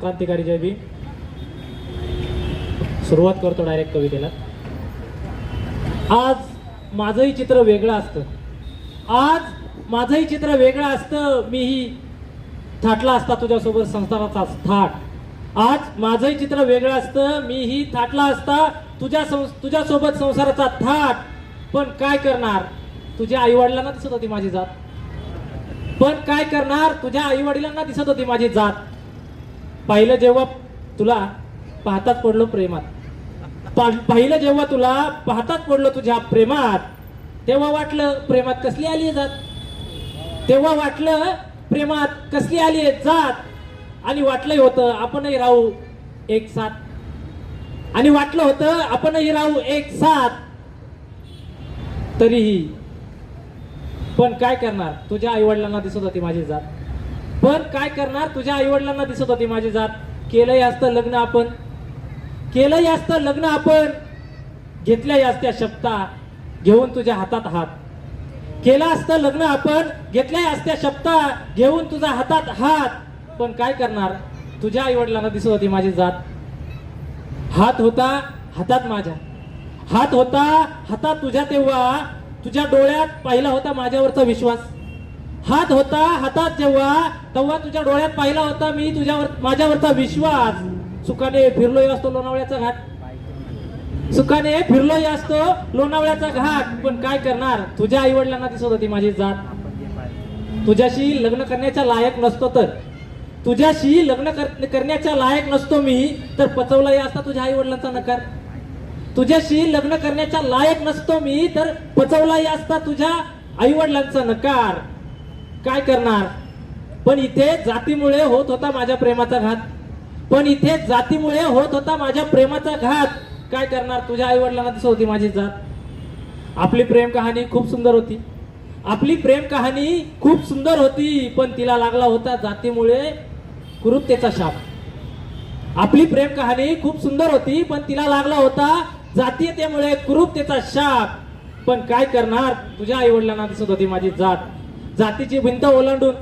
क्रांतिकारी जय बी सुरुवात करतो डायरेक्ट कवितेला. आज माझंही चित्र वेगळं असतं. आज माझंही चित्र वेगळं असतं. मीही थाटला असता तुझ्यासोबत संसाराचा थाट. आज माझंही चित्र वेगळं असतं. मीही थाटला असता तुझ्या संस तुझ्यासोबत संसाराचा थाट. पण काय करणार? तुझ्या आईवडिलांना दिसत होती माझी जात. पण काय करणार? तुझ्या आईवडिलांना दिसत होती माझी जात. पाहिलं जेव्हा तुला पाहताच पडलो प्रेमात. पाहिलं जेव्हा तुला पाहताच पडलो तुझ्या प्रेमात तेव्हा वाटलं प्रेमात कसली आली आहे जात? तेव्हा वाटलं प्रेमात कसली आली आहे जात? आणि वाटलंही होतं आपणही राहू एक साथ. आणि वाटलं होतं आपणही राहू एक साथ. तरीही. पण काय करणार? तुझ्या आईवडिलांना दिसत होती माझी जात. पण काय करणार? तुझ्या आईवडिलांना दिसत होती माझी जात. केलंही असतं लग्न आपण. केलंही असतं लग्न आपण. घेतल्याही असत्या शपथा. घेऊन तुझ्या हातात हात. केलं असतं लग्न आपण. घेतल्याही असत्या शपथा. घेऊन तुझ्या हातात हात. पण काय करणार? तुझ्या आईवडिलांना दिसत होती माझी जात. हात होता हातात माझ्या. हात होता हातात तुझ्या तेव्हा. तुझ्या डोळ्यात पाहिला होता माझ्यावरचा विश्वास. हात होता हातात जेव्हा तेव्हा तुझ्या डोळ्यात पाहिला होता मी तुझ्यावर माझ्यावरचा विश्वास. सुखाने फिरलोय असतो लोणावळ्याचा घाट. सुखाने फिरलोय असतो लोणावळ्याचा घाट. पण काय करणार? तुझ्या आई वडिलांना दिसत होती माझी जात. तुझ्याशी लग्न करण्याच्या लायक नसतो तर. तुझ्याशी लग्न कर- करण्याच्या लायक नसतो मी तर पचवलाही असता तुझ्या आई वडिलांचा नकार. तुझ्याशी लग्न करण्याच्या लायक नसतो मी तर पचवलाही असता तुझ्या आई वडिलांचा नकार. काय करणार? पण इथे जातीमुळे होत होता माझ्या प्रेमाचा घात. पण इथे जातीमुळे होत होता माझ्या प्रेमाचा घात. काय करणार? तुझ्या आई वडिलांना दिसत होती माझी जात. आपली प्रेम कहाणी खूप सुंदर होती. आपली प्रेम कहाणी खूप सुंदर होती पण तिला लागला होता जातीमुळे कुरुपतेचा शाप. आपली प्रेम कहाणी खूप सुंदर होती पण तिला लागला होता जातीयतेमुळे कुरूपतेचा शाप. पण काय करणार? तुझ्या आई वडिलांना दिसत होती माझी जात. जातीची भिंत ओलांडून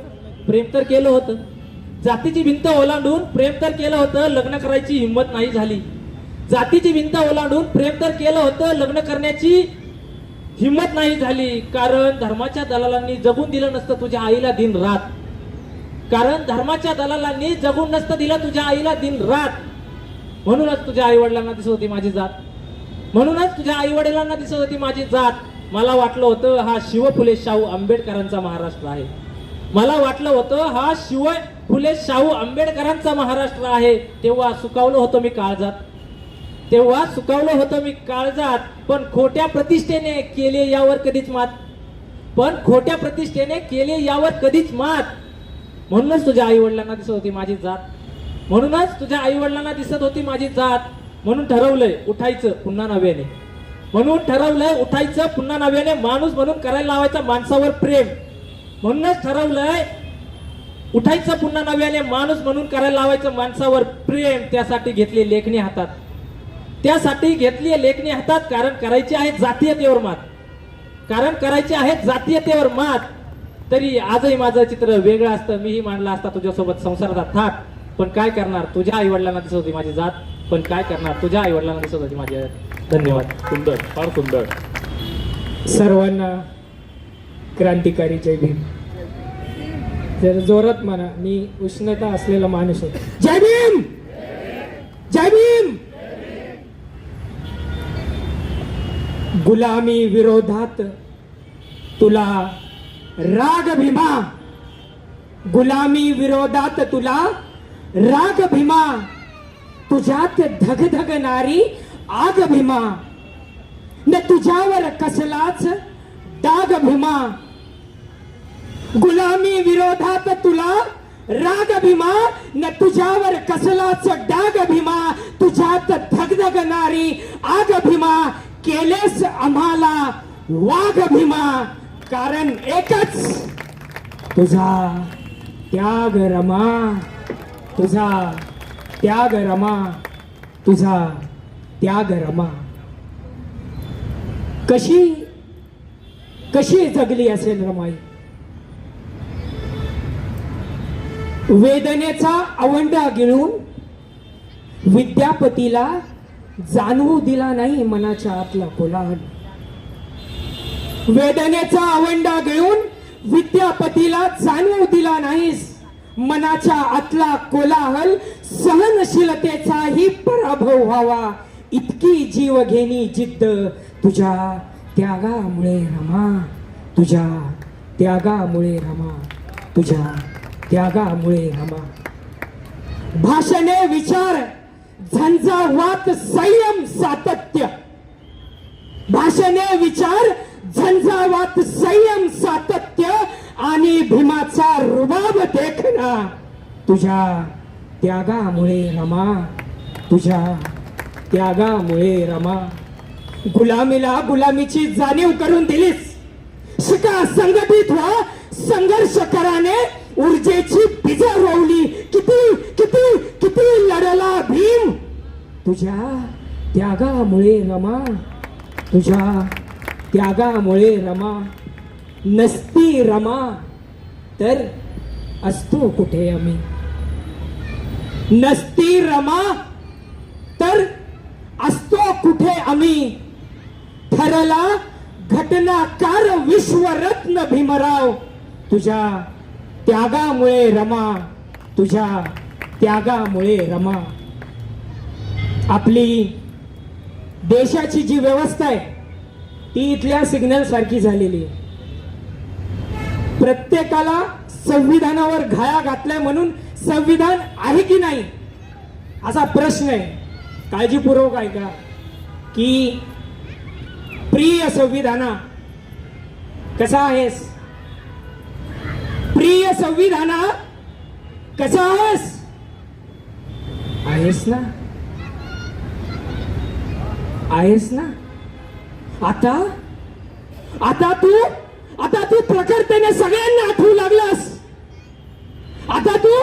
प्रेम तर केलं होतं. जातीची भिंत ओलांडून प्रेम तर केलं होतं लग्न करायची हिंमत नाही झाली. जातीची भिंत ओलांडून प्रेम तर केलं होतं लग्न करण्याची हिंमत नाही झाली. कारण धर्माच्या दलालांनी जगून दिलं नसतं तुझ्या आईला दिन रात. कारण धर्माच्या दलालांनी जगून नसतं दिलं तुझ्या आईला दिन रात. म्हणूनच तुझ्या आई वडिलांना दिसत होती माझी जात. म्हणूनच तुझ्या आई वडिलांना दिसत होती माझी जात. मला वाटलं होतं हा शिव फुले शाहू आंबेडकरांचा महाराष्ट्र आहे. मला वाटलं होतं हा शिव फुले शाहू आंबेडकरांचा महाराष्ट्र आहे. तेव्हा सुकावलं होतं मी काळजात. तेव्हा सुकावलं होतं मी काळजात. पण खोट्या प्रतिष्ठेने केले यावर कधीच मात. पण खोट्या प्रतिष्ठेने केले यावर कधीच मात. म्हणूनच तुझ्या आई वडिलांना दिसत होती माझी जात. म्हणूनच तुझ्या आई वडिलांना दिसत होती माझी जात. म्हणून ठरवलंय उठायचं पुन्हा नव्याने. म्हणून ठरवलंय उठायचं पुन्हा नव्याने माणूस म्हणून करायला लावायचा माणसावर प्रेम. म्हणूनच ठरवलंय उठायचं पुन्हा नव्याने माणूस म्हणून करायला लावायचं माणसावर प्रेम. त्यासाठी घेतली लेखणी हातात. त्यासाठी घेतली लेखणी हातात कारण करायची आहे जातीयतेवर मात. कारण करायचे आहे जातीयतेवर मात. तरी आजही माझं चित्र वेगळं असतं. मीही मांडला असता तुझ्यासोबत संसाराचा थाट. पण काय करणार? तुझ्या आई वडिलांना दिसत होती माझी जात. पण काय करणार? तुझ्या आई वडिलांना दिसत होती माझी जात. धन्यवाद. सुंदर फार सुंदर. सर्वांना क्रांतिकारी जय भीम. जर जोरात म्हणा मी उष्णता असलेला माणूस आहे. जय भीम! जय भीम! गुलामी विरोधात तुला राग भीमा. गुलामी विरोधात तुला राग भीमा. तुझ्यात धगधगणारी आग भीमा न तुझ्यावर कसलाच डाग भीमा गुलामी विरोधात तुला राग भीमा न तुझ्यावर कसलाच डाग भीमा तुझ्यात धगधगणारी आग भीमा केलेस आम्हाला वाघ भीमा कारण एकच तुझा त्याग रमा। तुझा त्याग रमा। तुझा त्याग रमा कशी कशी जगली असेल रमाई? वेदनेचा आवंडा गिळून विद्यापतीला जाणवू दिला नाही मनाच्या आतला कोलाहल. वेदनेचा आवंडा गिळून विद्यापतीला जाणवू दिला नाहीस मनाच्या आतला कोलाहल. सहनशीलतेचाही पराभव व्हावा. इतकी जीवघेणी जिद्द तुझ्या त्यागामुळे रमा तुझ्या त्यागामुळे रमा तुझ्या त्यागामुळे रमा. भाषणे विचार झंझावात संयम सातत्य. भाषणे विचार झंझावात संयम सातत्य आणि भीमाचा रुबाब देखना. तुझ्या त्यागामुळे रमा तुझ्या त्यागामुळे रमा गुलामीला गुलामीची जाणीव करून दिलीस. शिका संघटित व्हा संघर्ष कराने ऊर्जेची बीज रोवली. किती किती किती लढला भीम? तुझ्या त्यागामुळे रमा तुझ्या त्यागामुळे रमा नसती रमा तर असतो कुठे आम्ही? नसती रमा तर कुठे आम्ही? ठरला घटनाकार विश्वरत्न भीमराव. तुझ्या त्यागामुळे रमा तुझ्या त्यागामुळे रमा. आपली देशाची जी व्यवस्था आहे ती इथल्या सिग्नल सारखी झालेली आहे. प्रत्येकाला संविधानावर घाया घातलाय म्हणून संविधान आहे की नाही? असा प्रश्न आहे. काळजीपूर्वक ऐका. की प्रिय संविधाना कसा आहेस? प्रिय संविधाना कसा आहेस? आहेस ना? आहेस ना? आता? आता तू? आता तू प्रकर्तेने सगळ्यांना आठवू लागलास. आता तू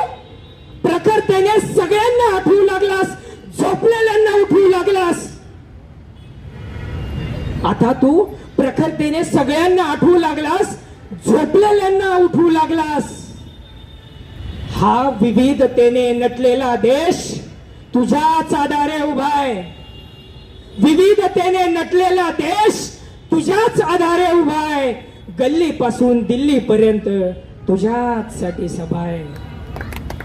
प्रखरतेने सगळ्यांना आठवू लागलास. झोपलेल्यांना उठवू लागलास. आता तू प्रखरतेने सगळ्यांना आठवू लागलास झोपलेल्यांना उठवू लागलास. हा विविधतेने नटलेला देश तुझ्याच आधारे उभा आहे. विविधतेने नटलेला देश तुझ्याच आधारे उभा आहे. गल्ली पासून दिल्ली पर्यंत तुझ्याच साठी सभा आहे.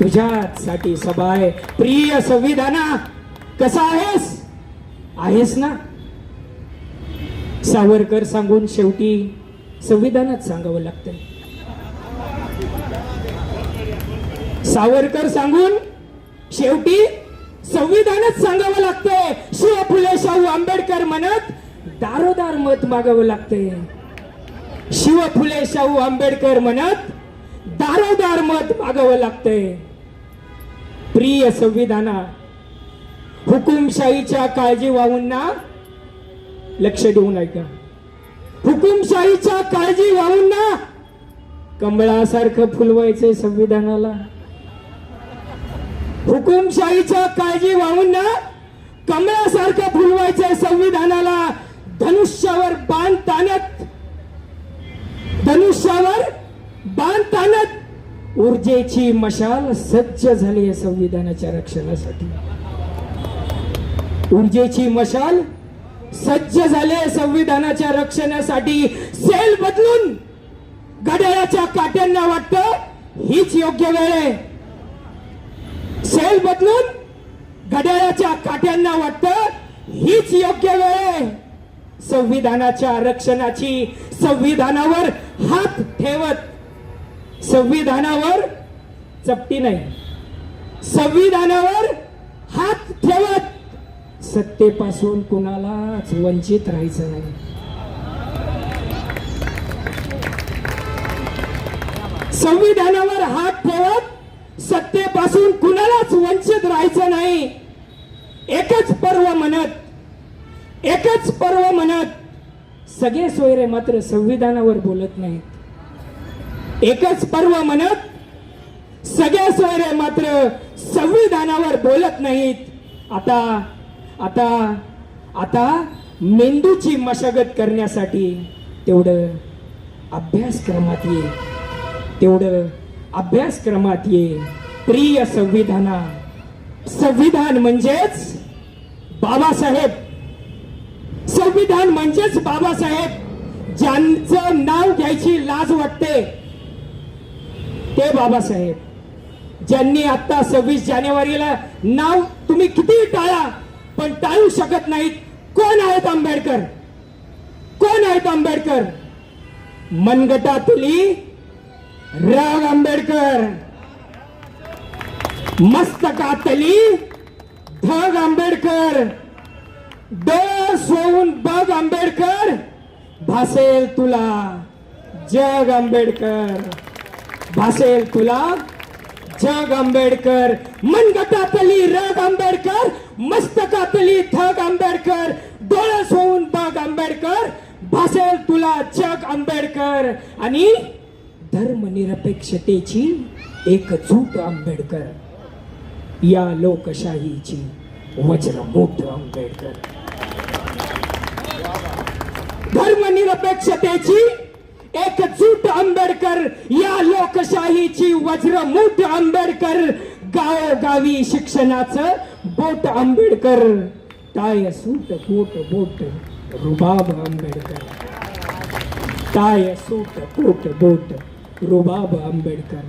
तुझ्याच साठी सभा आहे. प्रिय संविधाना कसा आहेस? आहेस ना? सावरकर सांगून शेवटी संविधानात सांगावं लागतंय. सावरकर सांगून शेवटी संविधानच सांगावं लागतंय. शिव फुले शाहू आंबेडकर म्हणत दारोदार मत मागावं लागतंय. शिव फुले शाहू आंबेडकर म्हणत दारोदार मत मागावं लागतंय. प्रिय संविधाना हुकुमशाहीच्या काळजी वाहूंना लक्ष देऊन ऐका. हुकुमशाहीच्या काळजी वाहूंना कमळासारखं फुलवायचंय संविधानाला. हुकुमशाहीच्या काळजी वाहून ना. कमळासारखं फुलवायचंय संविधानाला. धनुष्यावर बाण ताणत. धनुष्यावर बाण ताणत. ऊर्जेची मशाल सज्ज झाली आहे संविधानाच्या रक्षणासाठी. ऊर्जेची मशाल सज्ज झाले संविधानाच्या रक्षणासाठी. सेल बदलून घड्याळाच्या काट्यांना वाटतं हीच योग्य वेळ आहे. सेल बदलून घड्याळाच्या काट्यांना वाटतं हीच योग्य वेळ आहे. संविधानाच्या रक्षणाची संविधानावर हात ठेवत संविधानावर चपटी नाही. संविधानावर हात ठेवत सत्तेपासून कुणालाच वंचित राहायचं नाही. संविधानावर हात ठेवत सत्तेपासून कुणालाच वंचित राहायचं नाही. एकच पर्व म्हणत एकच पर्व म्हणत सगळे सोयरे मात्र संविधानावर बोलत नाहीत. एकच पर्व म्हणत सगळ्या सोयरे मात्र संविधानावर बोलत नाहीत. आता आता आता मेंदूची मशागत करण्यासाठी तेवढं अभ्यासक्रमात ये. तेवढं अभ्यासक्रमात ये. प्रिय संविधाना संविधान म्हणजेच बाबासाहेब. संविधान म्हणजेच बाबासाहेब ज्यांचं नाव घ्यायची लाज वाटते ते बाबासाहेब. ज्यांनी आता सव्वीस जानेवारीला नाव तुम्ही किती टाळा पण टाळू शकत नाहीत. कोण आहेत आंबेडकर? कोण आहेत आंबेडकर? मनगटातली राग आंबेडकर. मस्तकातली धग आंबेडकर. डोळ सोहून बघ आंबेडकर. भासेल तुला जग आंबेडकर. भासेल तुला जग आंबेडकर. मनगटातली रग आंबेडकर मस्तकातली थग आंबेडकर डोळस होऊन बघ आंबेडकर भासेल तुला जग आंबेडकर. आणि धर्मनिरपेक्षतेची एकजूट आंबेडकर. या लोकशाहीची वज्रमूठ आंबेडकर. धर्मनिरपेक्षतेची एकजूट आंबेडकर. या लोकशाहीची वज्रमूठ आंबेडकर. गावोगावी शिक्षणाचं बोट Ambedkar. Tie suit coat boot. रुबाब Ambedkar. Tie suit coat boot. रुबाब आंबेडकर.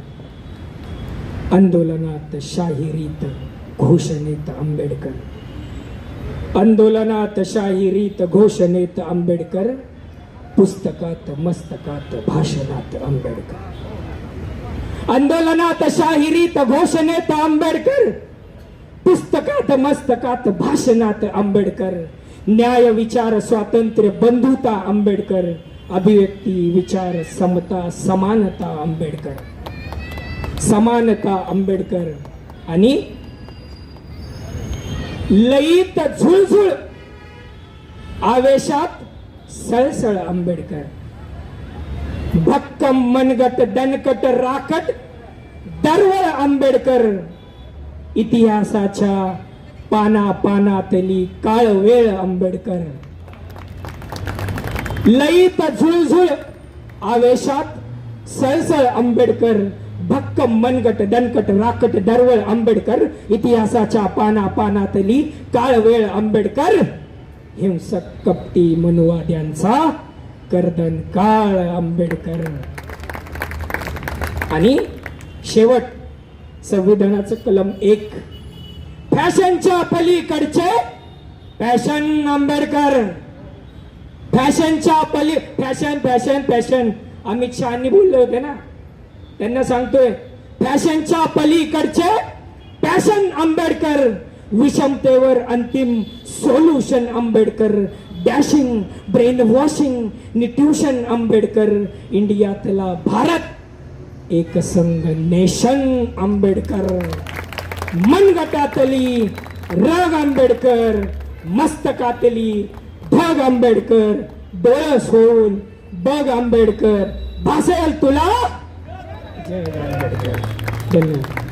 आंदोलनात शाहिरीत घोषणेत आंबेडकर. आंदोलनात शाहिरीत घोषणेत आंबेडकर. पुस्तकात मस्तकात भाषणात आंबेडकर. आंदोलनात शाहिरीत घोषणेत आंबेडकर. पुस्तकात मस्तकात भाषणात आंबेडकर न्याय विचार स्वातंत्र्य बंधुता आंबेडकर अभिव्यक्ती विचार समता समानता आंबेडकर. समानता आंबेडकर आणि लईत झुळझुळ आवेशात सळसळ आंबेडकर. भक्कम मनगट दणकट राखट दरवळ आंबेडकर इतिहासाच्या पाना पानातली काळ वेळ आंबेडकर. लईत झुळझुळ आवेशात सळसळ आंबेडकर भक्कम मनगट दणकट राकट दरवळ आंबेडकर इतिहासाच्या पाना पानातली काळ वेळ आंबेडकर. हिंसक कपटी मनुवाद्यांचा कर्दन काळ आंबेडकर. आणि शेवट संविधानाचं कलम एक. फॅशनच्या पलीकडचे फॅशन आंबेडकर. फॅशनच्या पली fashion fashion fashion. Amit Shahani बोलले होते ना? त्यांना सांगतोय फॅशनच्या पलीकडचे फॅशन आंबेडकर. विषमतेवर अंतिम solution Ambedkar. Dashing brain washing निट्युशन Ambedkar. इंडियातला भारत एक संघ नेशन आंबेडकर. मनगटातली रग आंबेडकर मस्तकातली ढग आंबेडकर डोळं सोडून बघ आंबेडकर. भासेल तुला? जय आंबेडकर धन्यवाद.